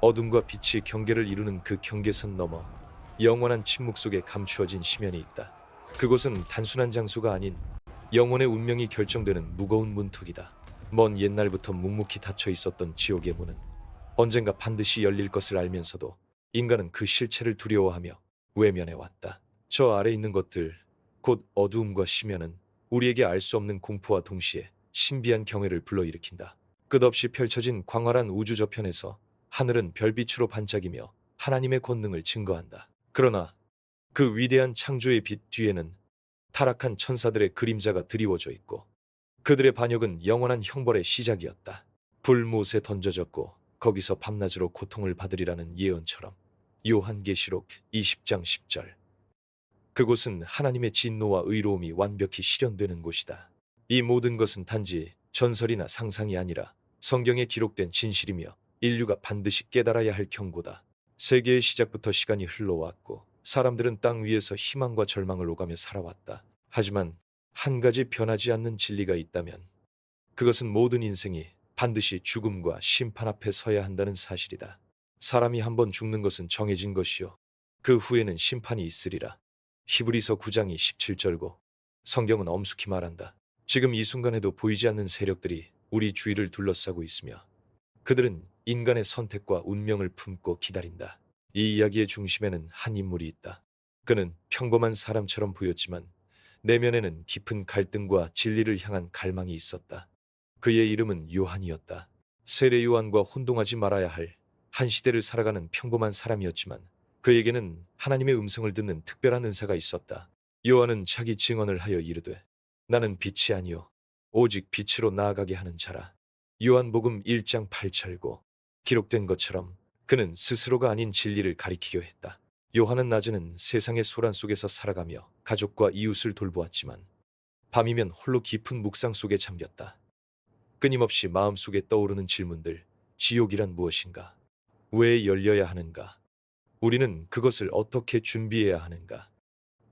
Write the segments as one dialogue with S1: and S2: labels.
S1: 어둠과 빛이 경계를 이루는 그 경계선 너머 영원한 침묵 속에 감추어진 심연이 있다. 그곳은 단순한 장소가 아닌 영혼의 운명이 결정되는 무거운 문턱이다. 먼 옛날부터 묵묵히 닫혀 있었던 지옥의 문은 언젠가 반드시 열릴 것을 알면서도 인간은 그 실체를 두려워하며 외면해 왔다. 저 아래 있는 것들, 곧 어두움과 심연은 우리에게 알 수 없는 공포와 동시에 신비한 경외를 불러일으킨다. 끝없이 펼쳐진 광활한 우주 저편에서 하늘은 별빛으로 반짝이며 하나님의 권능을 증거한다. 그러나 그 위대한 창조의 빛 뒤에는 타락한 천사들의 그림자가 드리워져 있고 그들의 반역은 영원한 형벌의 시작이었다. 불못에 던져졌고 거기서 밤낮으로 고통을 받으리라는 예언처럼 요한계시록 20장 10절 그곳은 하나님의 진노와 의로움이 완벽히 실현되는 곳이다. 이 모든 것은 단지 전설이나 상상이 아니라 성경에 기록된 진실이며 인류가 반드시 깨달아야 할 경고다. 세계의 시작부터 시간이 흘러왔고 사람들은 땅 위에서 희망과 절망을 오가며 살아왔다. 하지만 한 가지 변하지 않는 진리가 있다면 그것은 모든 인생이 반드시 죽음과 심판 앞에 서야 한다는 사실이다. 사람이 한번 죽는 것은 정해진 것이요. 그 후에는 심판이 있으리라. 히브리서 9장이 17절고 성경은 엄숙히 말한다. 지금 이 순간에도 보이지 않는 세력들이 우리 주위를 둘러싸고 있으며 그들은 인간의 선택과 운명을 품고 기다린다. 이 이야기의 중심에는 한 인물이 있다. 그는 평범한 사람처럼 보였지만 내면에는 깊은 갈등과 진리를 향한 갈망이 있었다. 그의 이름은 요한이었다. 세례 요한과 혼동하지 말아야 할 한 시대를 살아가는 평범한 사람이었지만 그에게는 하나님의 음성을 듣는 특별한 은사가 있었다. 요한은 자기 증언을 하여 이르되 나는 빛이 아니요 오직 빛으로 나아가게 하는 자라. 요한복음 1장 8절고 기록된 것처럼 그는 스스로가 아닌 진리를 가리키려 했다. 요한은 낮에는 세상의 소란 속에서 살아가며 가족과 이웃을 돌보았지만 밤이면 홀로 깊은 묵상 속에 잠겼다. 끊임없이 마음속에 떠오르는 질문들, 지옥이란 무엇인가? 왜 열려야 하는가? 우리는 그것을 어떻게 준비해야 하는가?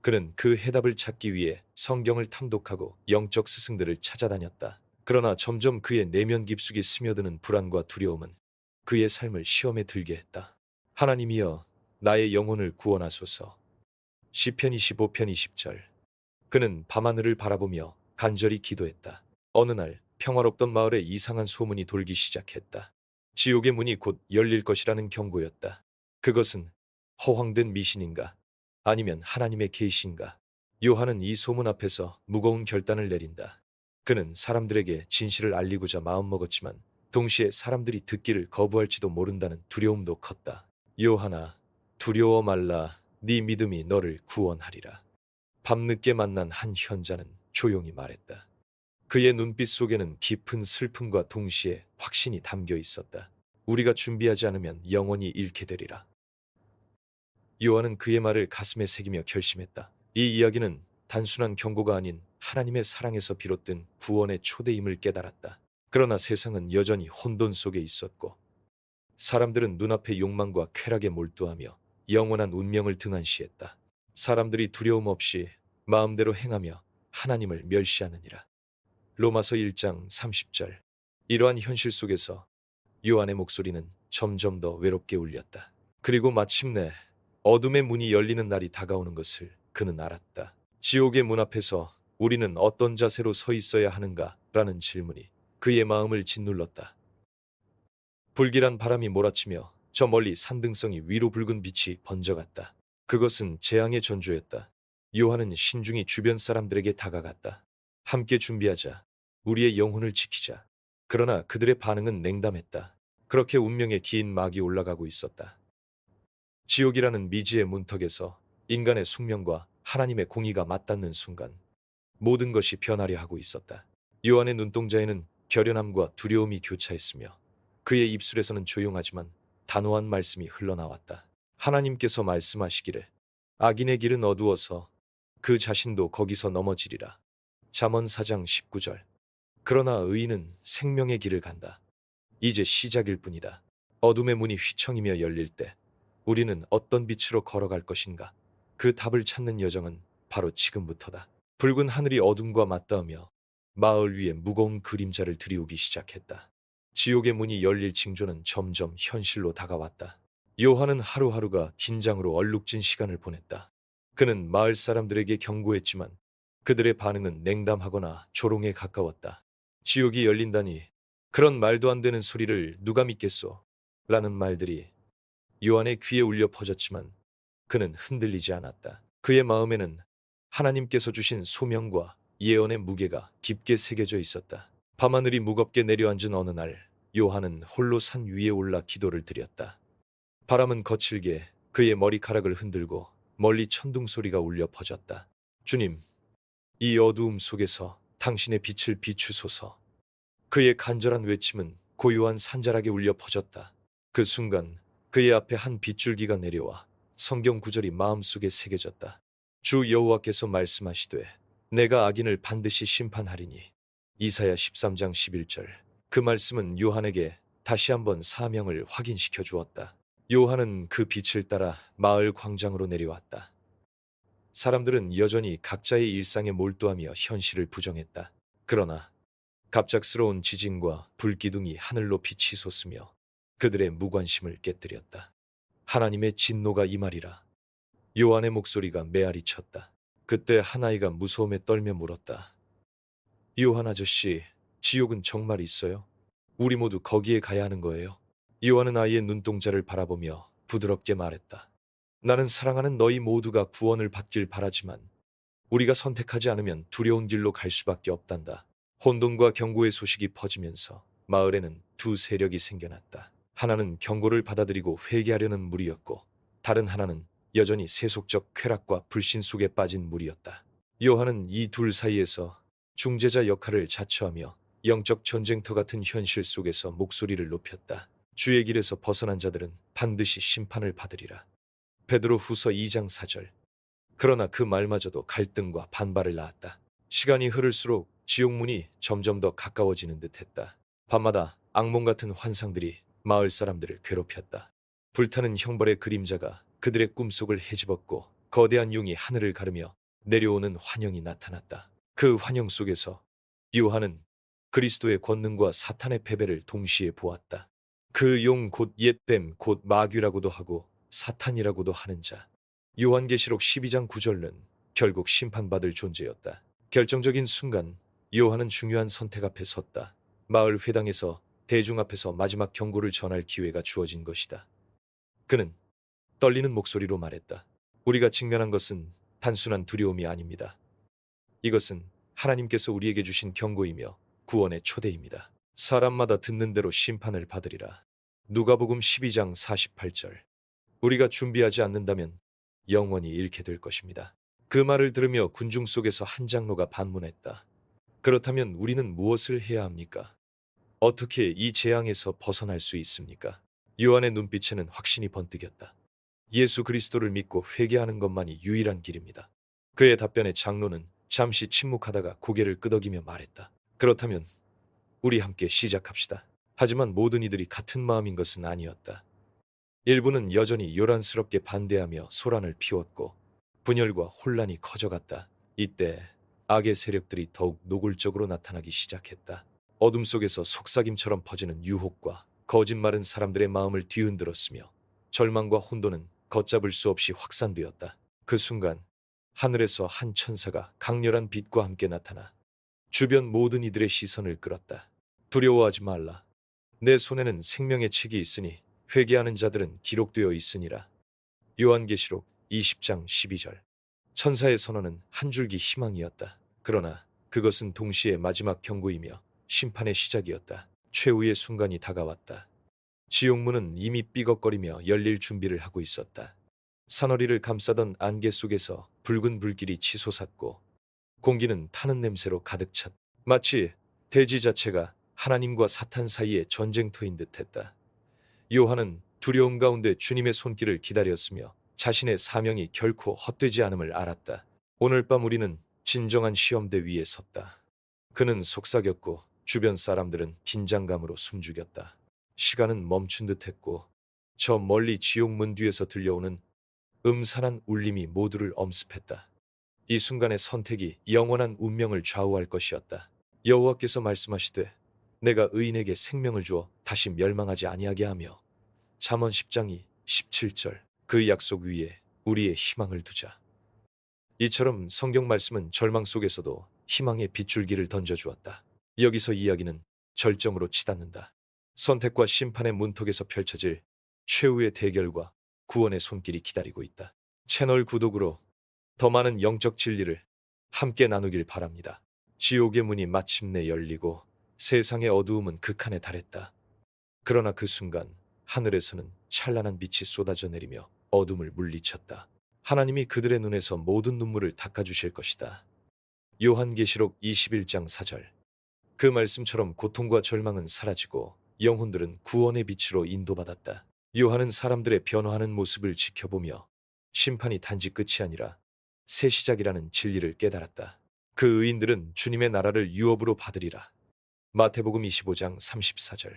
S1: 그는 그 해답을 찾기 위해 성경을 탐독하고 영적 스승들을 찾아다녔다. 그러나 점점 그의 내면 깊숙이 스며드는 불안과 두려움은 그의 삶을 시험에 들게 했다. 하나님이여, 나의 영혼을 구원하소서. 시편 25편 20절. 그는 밤하늘을 바라보며 간절히 기도했다. 어느 날 평화롭던 마을에 이상한 소문이 돌기 시작했다. 지옥의 문이 곧 열릴 것이라는 경고였다. 그것은 허황된 미신인가? 아니면 하나님의 계시인가? 요한은 이 소문 앞에서 무거운 결단을 내린다. 그는 사람들에게 진실을 알리고자 마음먹었지만 동시에 사람들이 듣기를 거부할지도 모른다는 두려움도 컸다. 요한아, 두려워 말라. 네 믿음이 너를 구원하리라. 밤늦게 만난 한 현자는 조용히 말했다. 그의 눈빛 속에는 깊은 슬픔과 동시에 확신이 담겨 있었다. 우리가 준비하지 않으면 영원히 잃게 되리라. 요한은 그의 말을 가슴에 새기며 결심했다. 이 이야기는 단순한 경고가 아닌 하나님의 사랑에서 비롯된 구원의 초대임을 깨달았다. 그러나 세상은 여전히 혼돈 속에 있었고 사람들은 눈앞의 욕망과 쾌락에 몰두하며 영원한 운명을 등한시했다. 사람들이 두려움 없이 마음대로 행하며 하나님을 멸시하느니라. 로마서 1장 30절. 이러한 현실 속에서 요한의 목소리는 점점 더 외롭게 울렸다. 그리고 마침내 어둠의 문이 열리는 날이 다가오는 것을 그는 알았다. 지옥의 문 앞에서 우리는 어떤 자세로 서 있어야 하는가? 라는 질문이 그의 마음을 짓눌렀다. 불길한 바람이 몰아치며 저 멀리 산등성이 위로 붉은 빛이 번져갔다. 그것은 재앙의 전조였다. 요한은 신중히 주변 사람들에게 다가갔다. 함께 준비하자. 우리의 영혼을 지키자. 그러나 그들의 반응은 냉담했다. 그렇게 운명의 긴 막이 올라가고 있었다. 지옥이라는 미지의 문턱에서 인간의 숙명과 하나님의 공의가 맞닿는 순간 모든 것이 변하려 하고 있었다. 요한의 눈동자에는 결연함과 두려움이 교차했으며 그의 입술에서는 조용하지만 단호한 말씀이 흘러나왔다. 하나님께서 말씀하시기를 악인의 길은 어두워서 그 자신도 거기서 넘어지리라. 잠언 4장 19절. 그러나 의인은 생명의 길을 간다. 이제 시작일 뿐이다. 어둠의 문이 휘청이며 열릴 때 우리는 어떤 빛으로 걸어갈 것인가? 그 답을 찾는 여정은 바로 지금부터다. 붉은 하늘이 어둠과 맞닿으며 마을 위에 무거운 그림자를 들이우기 시작했다. 지옥의 문이 열릴 징조는 점점 현실로 다가왔다. 요한은 하루하루가 긴장으로 얼룩진 시간을 보냈다. 그는 마을 사람들에게 경고했지만 그들의 반응은 냉담하거나 조롱에 가까웠다. 지옥이 열린다니 그런 말도 안 되는 소리를 누가 믿겠소? 라는 말들이 요한의 귀에 울려 퍼졌지만 그는 흔들리지 않았다. 그의 마음에는 하나님께서 주신 소명과 예언의 무게가 깊게 새겨져 있었다. 밤하늘이 무겁게 내려앉은 어느 날 요한은 홀로 산 위에 올라 기도를 드렸다. 바람은 거칠게 그의 머리카락을 흔들고 멀리 천둥 소리가 울려 퍼졌다. 주님, 이 어두움 속에서 당신의 빛을 비추소서. 그의 간절한 외침은 고요한 산자락에 울려 퍼졌다. 그 순간 그의 앞에 한 빗줄기가 내려와 성경 구절이 마음속에 새겨졌다. 주 여호와께서 말씀하시되 내가 악인을 반드시 심판하리니 이사야 13장 11절 그 말씀은 요한에게 다시 한번 사명을 확인시켜 주었다. 요한은 그 빛을 따라 마을 광장으로 내려왔다. 사람들은 여전히 각자의 일상에 몰두하며 현실을 부정했다. 그러나 갑작스러운 지진과 불기둥이 하늘로 빛이 솟으며 그들의 무관심을 깨뜨렸다. 하나님의 진노가 임하리라. 요한의 목소리가 메아리 쳤다. 그때 한 아이가 무서움에 떨며 물었다. 요한 아저씨, 지옥은 정말 있어요? 우리 모두 거기에 가야 하는 거예요? 요한은 아이의 눈동자를 바라보며 부드럽게 말했다. 나는 사랑하는 너희 모두가 구원을 받길 바라지만 우리가 선택하지 않으면 두려운 길로 갈 수밖에 없단다. 혼돈과 경고의 소식이 퍼지면서 마을에는 두 세력이 생겨났다. 하나는 경고를 받아들이고 회개하려는 무리였고 다른 하나는 여전히 세속적 쾌락과 불신 속에 빠진 무리였다. 요한은 이 둘 사이에서 중재자 역할을 자처하며 영적 전쟁터 같은 현실 속에서 목소리를 높였다. 주의 길에서 벗어난 자들은 반드시 심판을 받으리라. 베드로 후서 2장 4절. 그러나 그 말마저도 갈등과 반발을 낳았다. 시간이 흐를수록 지옥문이 점점 더 가까워지는 듯 했다. 밤마다 악몽 같은 환상들이 마을 사람들을 괴롭혔다. 불타는 형벌의 그림자가 그들의 꿈속을 헤집었고 거대한 용이 하늘을 가르며 내려오는 환영이 나타났다. 그 환영 속에서 요한은 그리스도의 권능과 사탄의 패배를 동시에 보았다. 그 용 곧 옛뱀 곧 마귀라고도 하고 사탄이라고도 하는 자. 요한계시록 12장 9절은 결국 심판받을 존재였다. 결정적인 순간 요한은 중요한 선택 앞에 섰다. 마을 회당에서 대중 앞에서 마지막 경고를 전할 기회가 주어진 것이다. 그는 떨리는 목소리로 말했다. 우리가 직면한 것은 단순한 두려움이 아닙니다. 이것은 하나님께서 우리에게 주신 경고이며 구원의 초대입니다. 사람마다 듣는 대로 심판을 받으리라. 누가복음 12장 48절. 우리가 준비하지 않는다면 영원히 잃게 될 것입니다. 그 말을 들으며 군중 속에서 한 장로가 반문했다. 그렇다면 우리는 무엇을 해야 합니까? 어떻게 이 재앙에서 벗어날 수 있습니까? 요한의 눈빛에는 확신이 번뜩였다. 예수 그리스도를 믿고 회개하는 것만이 유일한 길입니다. 그의 답변에 장로는 잠시 침묵하다가 고개를 끄덕이며 말했다. 그렇다면 우리 함께 시작합시다. 하지만 모든 이들이 같은 마음인 것은 아니었다. 일부는 여전히 요란스럽게 반대하며 소란을 피웠고 분열과 혼란이 커져갔다. 이때 악의 세력들이 더욱 노골적으로 나타나기 시작했다. 어둠 속에서 속삭임처럼 퍼지는 유혹과 거짓말은 사람들의 마음을 뒤흔들었으며 절망과 혼돈은 걷잡을 수 없이 확산되었다. 그 순간 하늘에서 한 천사가 강렬한 빛과 함께 나타나 주변 모든 이들의 시선을 끌었다. 두려워하지 말라. 내 손에는 생명의 책이 있으니 회개하는 자들은 기록되어 있으니라. 요한계시록 20장 12절. 천사의 선언은 한 줄기 희망이었다. 그러나 그것은 동시에 마지막 경고이며 심판의 시작이었다. 최후의 순간이 다가왔다. 지옥문은 이미 삐걱거리며 열릴 준비를 하고 있었다. 산허리를 감싸던 안개 속에서 붉은 불길이 치솟았고 공기는 타는 냄새로 가득 찼. 마치 대지 자체가 하나님과 사탄 사이의 전쟁터인 듯했다. 요한은 두려움 가운데 주님의 손길을 기다렸으며 자신의 사명이 결코 헛되지 않음을 알았다. 오늘 밤 우리는 진정한 시험대 위에 섰다. 그는 속삭였고 주변 사람들은 긴장감으로 숨죽였다. 시간은 멈춘 듯했고 저 멀리 지옥문 뒤에서 들려오는 음산한 울림이 모두를 엄습했다. 이 순간의 선택이 영원한 운명을 좌우할 것이었다. 여호와께서 말씀하시되 내가 의인에게 생명을 주어 다시 멸망하지 아니하게 하며 잠언 10장 17절 그 약속 위에 우리의 희망을 두자. 이처럼 성경 말씀은 절망 속에서도 희망의 빗줄기를 던져주었다. 여기서 이야기는 절정으로 치닫는다. 선택과 심판의 문턱에서 펼쳐질 최후의 대결과 구원의 손길이 기다리고 있다. 채널 구독으로 더 많은 영적 진리를 함께 나누길 바랍니다. 지옥의 문이 마침내 열리고 세상의 어두움은 극한에 달했다. 그러나 그 순간 하늘에서는 찬란한 빛이 쏟아져 내리며 어둠을 물리쳤다. 하나님이 그들의 눈에서 모든 눈물을 닦아주실 것이다. 요한계시록 21장 4절 그 말씀처럼 고통과 절망은 사라지고 영혼들은 구원의 빛으로 인도받았다. 요한은 사람들의 변화하는 모습을 지켜보며 심판이 단지 끝이 아니라 새 시작이라는 진리를 깨달았다. 그 의인들은 주님의 나라를 유업으로 받으리라. 마태복음 25장 34절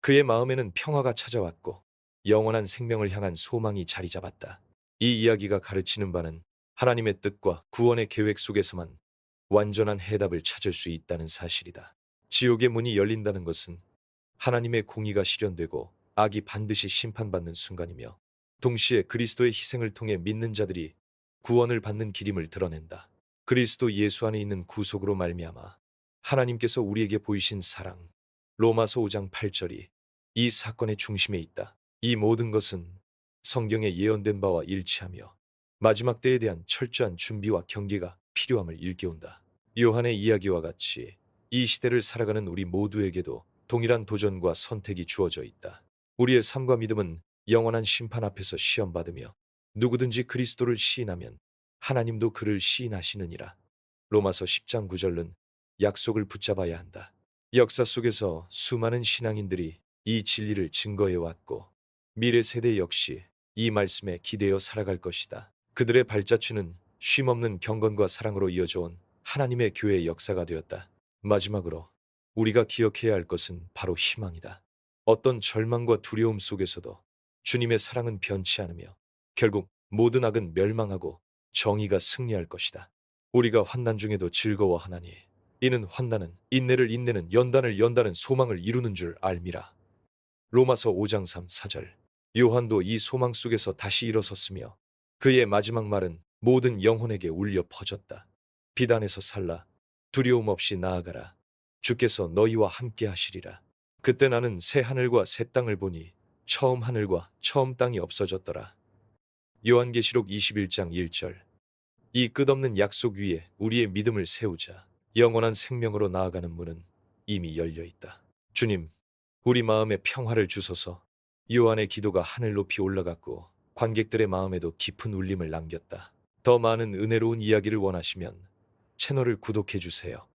S1: 그의 마음에는 평화가 찾아왔고 영원한 생명을 향한 소망이 자리 잡았다. 이 이야기가 가르치는 바는 하나님의 뜻과 구원의 계획 속에서만 완전한 해답을 찾을 수 있다는 사실이다. 지옥의 문이 열린다는 것은 하나님의 공의가 실현되고 악이 반드시 심판받는 순간이며 동시에 그리스도의 희생을 통해 믿는 자들이 구원을 받는 길임을 드러낸다. 그리스도 예수 안에 있는 구속으로 말미암아 하나님께서 우리에게 보이신 사랑 로마서 5장 8절이 이 사건의 중심에 있다. 이 모든 것은 성경에 예언된 바와 일치하며 마지막 때에 대한 철저한 준비와 경계가 필요함을 일깨운다. 요한의 이야기와 같이 이 시대를 살아가는 우리 모두에게도 동일한 도전과 선택이 주어져 있다. 우리의 삶과 믿음은 영원한 심판 앞에서 시험받으며 누구든지 그리스도를 시인하면 하나님도 그를 시인하시느니라. 로마서 10장 9절은 약속을 붙잡아야 한다. 역사 속에서 수많은 신앙인들이 이 진리를 증거해 왔고 미래 세대 역시 이 말씀에 기대어 살아갈 것이다. 그들의 발자취는 쉼없는 경건과 사랑으로 이어져 온 하나님의 교회의 역사가 되었다. 마지막으로 우리가 기억해야 할 것은 바로 희망이다. 어떤 절망과 두려움 속에서도 주님의 사랑은 변치 않으며 결국 모든 악은 멸망하고 정의가 승리할 것이다. 우리가 환난 중에도 즐거워하나니 이는 환난은 인내를 인내는 연단을 연단은 소망을 이루는 줄 알미라. 로마서 5장 3 4절 요한도 이 소망 속에서 다시 일어섰으며 그의 마지막 말은 모든 영혼에게 울려 퍼졌다. 비단에서 살라 두려움 없이 나아가라. 주께서 너희와 함께 하시리라. 그때 나는 새 하늘과 새 땅을 보니 처음 하늘과 처음 땅이 없어졌더라. 요한계시록 21장 1절 이 끝없는 약속 위에 우리의 믿음을 세우자 영원한 생명으로 나아가는 문은 이미 열려 있다. 주님, 우리 마음에 평화를 주소서. 요한의 기도가 하늘 높이 올라갔고 관객들의 마음에도 깊은 울림을 남겼다. 더 많은 은혜로운 이야기를 원하시면 채널을 구독해 주세요.